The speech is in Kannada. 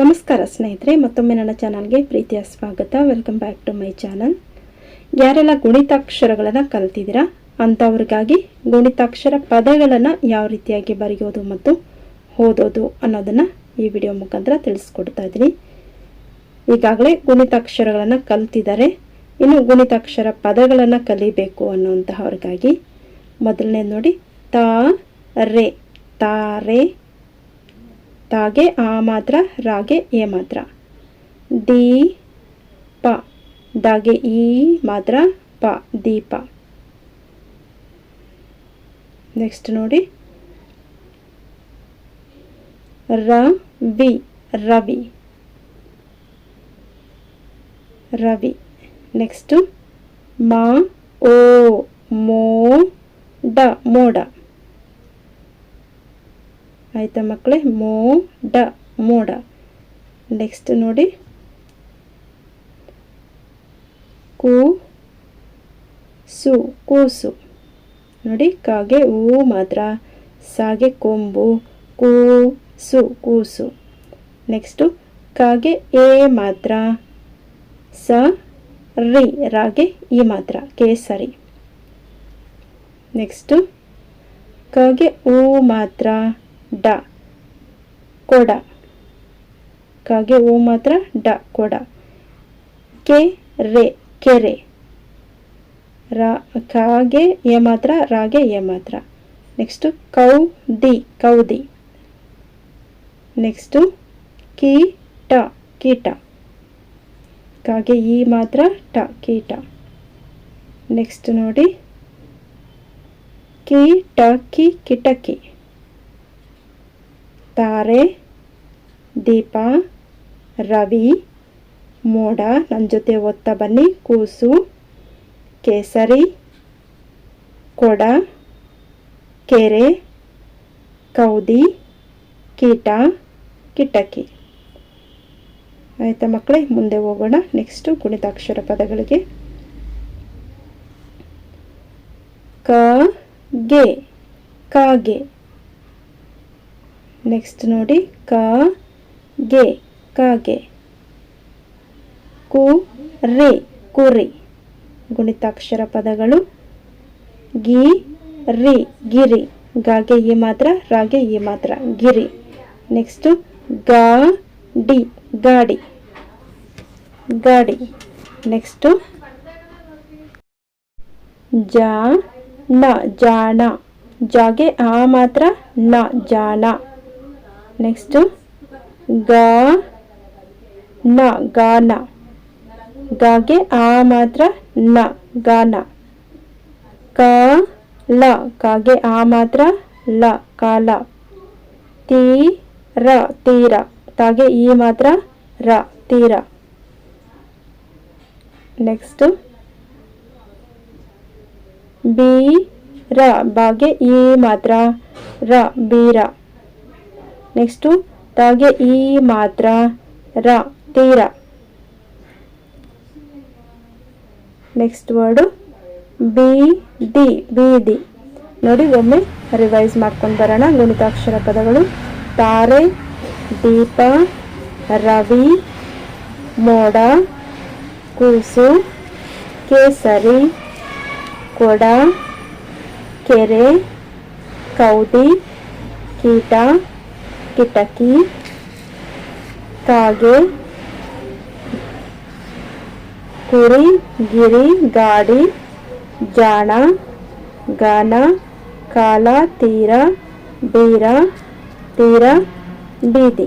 ನಮಸ್ಕಾರ ಸ್ನೇಹಿತರೆ, ಮತ್ತೊಮ್ಮೆ ನನ್ನ ಚಾನಲ್ಗೆ ಪ್ರೀತಿಯ ಸ್ವಾಗತ. Welcome back to my channel ಯಾರೆಲ್ಲ ಗುಣಿತಾಕ್ಷರಗಳನ್ನು ಕಲ್ತಿದ್ದೀರಾ, ಅಂಥವ್ರಿಗಾಗಿ ಗುಣಿತಾಕ್ಷರ ಪದಗಳನ್ನು ಯಾವ ರೀತಿಯಾಗಿ ಬರೆಯೋದು ಮತ್ತು ಓದೋದು ಅನ್ನೋದನ್ನು ಈ ವಿಡಿಯೋ ಮುಖಾಂತರ ತಿಳಿಸ್ಕೊಡ್ತಾ ಇದ್ದೀನಿ. ಈಗಾಗಲೇ ಗುಣಿತಾಕ್ಷರಗಳನ್ನು ಕಲ್ತಿದ್ದಾರೆ. ಇನ್ನು ಗುಣಿತಾಕ್ಷರ ಪದಗಳನ್ನು ಕಲಿಬೇಕು ಅನ್ನುವಂತಹವ್ರಿಗಾಗಿ ಮೊದಲನೇ ನೋಡಿ, ತಾ, ರೇ. ತಾರೆ ತಾಗೆ ಆ ಮಾತ್ರ, ರಾಗೆ ಎ ಮಾತ್ರ. ದಿ ಪ, ದಾಗೆ ಈ ಮಾತ್ರ, ಪ ದೀಪ ನೆಕ್ಸ್ಟ್ ನೋಡಿ. ರ, ವಿ, ರವಿ. ರವಿ. ನೆಕ್ಸ್ಟು ಮ, ಓ, ಮೋ, ಡ, ಮೋಡ. ಆಯಿತಾ ಮಕ್ಕಳೇ? ಮೋ, ಡ, ಮೋಡ. ನೆಕ್ಸ್ಟ್ ನೋಡಿ. ಕೂ, ಸು, ಕೂಸು. ನೋಡಿ, ಕಾಗೆ ಹೂ ಮಾತ್ರ. ಸಾಗೆ ಕೊಂಬು, ಕೂ, ಸು, ಕೂಸು. ನೆಕ್ಸ್ಟು ಕಾಗೆ ಎ ಮಾತ್ರ. ಸ, ರಿ, ರಾಗೆ ಈ ಮಾತ್ರ. ಕೇಸರಿ. ನೆಕ್ಸ್ಟು ಕಗೆ ಊ ಮಾತ್ರ. ಡ. ಕೊಡ. ಕಾಗೆ ಓ ಮಾತ್ರ ಡ, ಕೊಡ. ಕೆ, ರೆ, ಕೆರೆ. ರಾ, ಕಾಗೆ ಎ ಮಾತ್ರ, ರಾಗೆ ಎ ಮಾತ್ರ. ನೆಕ್ಸ್ಟು ಕೌ, ದಿ, ಕೌದಿ. ನೆಕ್ಸ್ಟು ಕೀಟ ಕೀಟ. ಕಾಗೆ ಈ ಮಾತ್ರ ಟ, ಕೀಟ. ನೆಕ್ಸ್ಟ್ ನೋಡಿ. ಕೀಟಕಿ ಕಿಟಕಿ. ತಾರೆ, ದೀಪ, ರವಿ, ಮೋಡ ನನ್ನ ಜೊತೆ ಒತ್ತ ಬನ್ನಿ, ಕೂಸು, ಕೇಸರಿ, ಕೊಡ, ಕೆರೆ, ಕೌದಿ, ಕೀಟ, ಕಿಟಕಿ. ಆಯಿತಾ ಮಕ್ಕಳೇ, ಮುಂದೆ ಹೋಗೋಣ. ನೆಕ್ಸ್ಟು ಗುಣಿತಾಕ್ಷರ ಪದಗಳಿಗೆ. ಕ, ಗೆ. ಕಾಗೆ ನೆಕ್ಸ್ಟ್ ನೋಡಿ, ಕ, ಗೆ, ಕಾಗೆ. ಕು, ರೆ, ಕುರಿ. ಗುಣಿತಾಕ್ಷರ ಪದಗಳು. ಗಿ, ರಿ, ಗಿರಿ. ಗಾಗೆ ಈ ಮಾತ್ರ, ರಾಗೆ ಈ ಮಾತ್ರ. ಗಿರಿ. ನೆಕ್ಸ್ಟು ಗಾ, ಡಿ, ಗಾಡಿ. ಗಾಡಿ. ನೆಕ್ಸ್ಟು ಜಾ, ನ, ಜಾಣ. ಜಾಗೆ ಆ ಮಾತ್ರ, ನ, ಜಾಣ. ನೆಕ್ಸ್ಟು ಗ ನ ಗಾನ ಗಾಗೆ ಆ ಮಾತ್ರ ನ ಗಾನ ಕ ಲ ಕಾಗೆ ಆ ಮಾತ್ರ ಲ ಕಾಲ ತೀ ರ ತೀರ ತಾಗೆ ಈ ಮಾತ್ರ ರ ತೀರ ನೆಕ್ಸ್ಟ್ ಬಿ ರ ಬಾಗೆ ಈ ಮಾತ್ರ ರ ಬೀರ ನೆಕ್ಸ್ಟು ತಾಗೆ ಈ ಮಾತ್ರ ರ, ತೀರ. ನೆಕ್ಸ್ಟ್ ವರ್ಡು ಬಿ ದಿ ಬೀದಿ. ನೋಡಿ, ಒಮ್ಮೆ ರಿವೈಸ್ ಮಾಡ್ಕೊಂಡು ಬರೋಣ. ಗುಣಿತಾಕ್ಷರ ಪದಗಳು ತಾರೆ, ದೀಪ, ರವಿ, ಮೋಡ, ಕೂಸು, ಕೇಸರಿ, ಕೊಡ, ಕೆರೆ ಕೌದಿ ಕೀಟ. ಕಿಟಕಿ ಕಾಗೆ ಕುರಿ ಗಿರಿ ಗಾಡಿ ಜಾಣ ಗಾನ ಕಾಲ ತೀರ ಬೀರ ತೀರ ಬೀದಿ